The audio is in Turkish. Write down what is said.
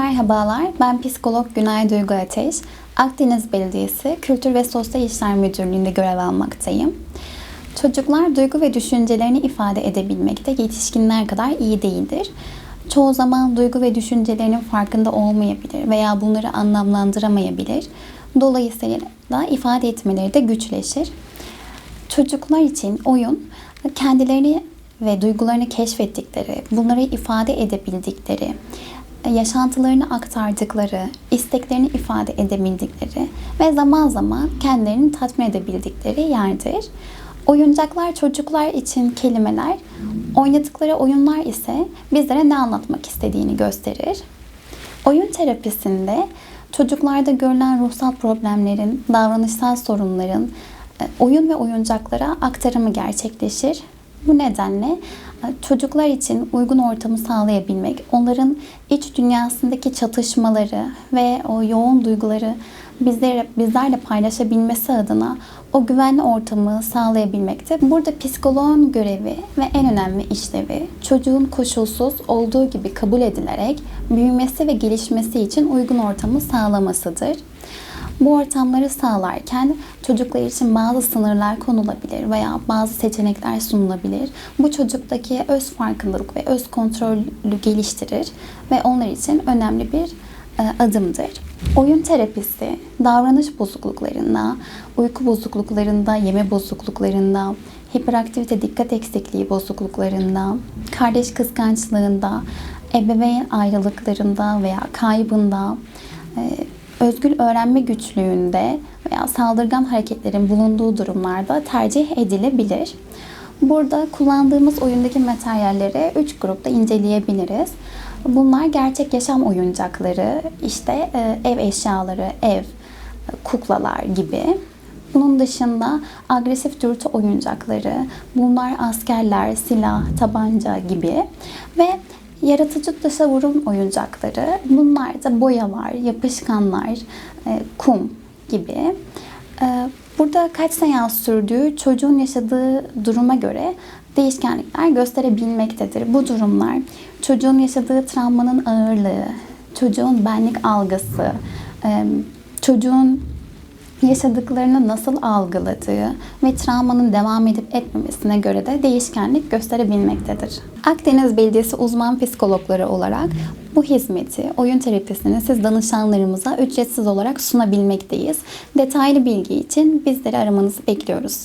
Merhabalar, ben psikolog Günay Duygu Ateş. Akdeniz Belediyesi Kültür ve Sosyal İşler Müdürlüğü'nde görev almaktayım. Çocuklar duygu ve düşüncelerini ifade edebilmekte yetişkinler kadar iyi değildir. Çoğu zaman duygu ve düşüncelerinin farkında olmayabilir veya bunları anlamlandıramayabilir. Dolayısıyla ifade etmeleri de güçleşir. Çocuklar için oyun kendilerini ve duygularını keşfettikleri, bunları ifade edebildikleri, yaşantılarını aktardıkları, isteklerini ifade edebildikleri ve zaman zaman kendilerini tatmin edebildikleri yerdir. Oyuncaklar çocuklar için kelimeler, oynadıkları oyunlar ise bizlere ne anlatmak istediğini gösterir. Oyun terapisinde çocuklarda görülen ruhsal problemlerin, davranışsal sorunların e, oyun ve oyuncaklara aktarımı gerçekleşir. Bu nedenle e, çocuklar için uygun ortamı sağlayabilmek, onların iç dünyasındaki çatışmaları ve o yoğun duyguları bizlere, bizlerle paylaşabilmesi adına o güvenli ortamı sağlayabilmekte. Burada psikoloğun görevi ve en önemli işlevi çocuğun koşulsuz olduğu gibi kabul edilerek büyümesi ve gelişmesi için uygun ortamı sağlamasıdır. Bu ortamları sağlarken çocuklar için bazı sınırlar konulabilir veya bazı seçenekler sunulabilir. Bu çocuktaki öz farkındalık ve öz kontrolü geliştirir ve onlar için önemli bir e, adımdır. Oyun terapisi davranış bozukluklarında, uyku bozukluklarında, yeme bozukluklarında, hiperaktivite dikkat eksikliği bozukluklarında, kardeş kıskançlığında, ebeveyn ayrılıklarında veya kaybında, e, özgül öğrenme güçlüğünde veya saldırgan hareketlerin bulunduğu durumlarda tercih edilebilir. Burada kullandığımız oyundaki materyalleri 3 grupta inceleyebiliriz. Bunlar gerçek yaşam oyuncakları, işte e, ev eşyaları, ev, kuklalar gibi. Bunun dışında agresif dürtü oyuncakları, bunlar askerler, silah, tabanca gibi ve yaratıcı dışa vurum oyuncakları, bunlar da boyalar, yapışkanlar, e, kum gibi. E, Burada kaç seans sürdüğü çocuğun yaşadığı duruma göre değişkenlikler gösterebilmektedir. Bu durumlar çocuğun yaşadığı travmanın ağırlığı, çocuğun benlik algısı, e, çocuğun yaşadıklarını nasıl algıladığı ve travmanın devam edip etmemesine göre de değişkenlik gösterebilmektedir. Akdeniz Belediyesi uzman psikologları olarak bu hizmeti, oyun terapisini siz danışanlarımıza ücretsiz olarak sunabilmekteyiz. Detaylı bilgi için bizleri aramanızı bekliyoruz.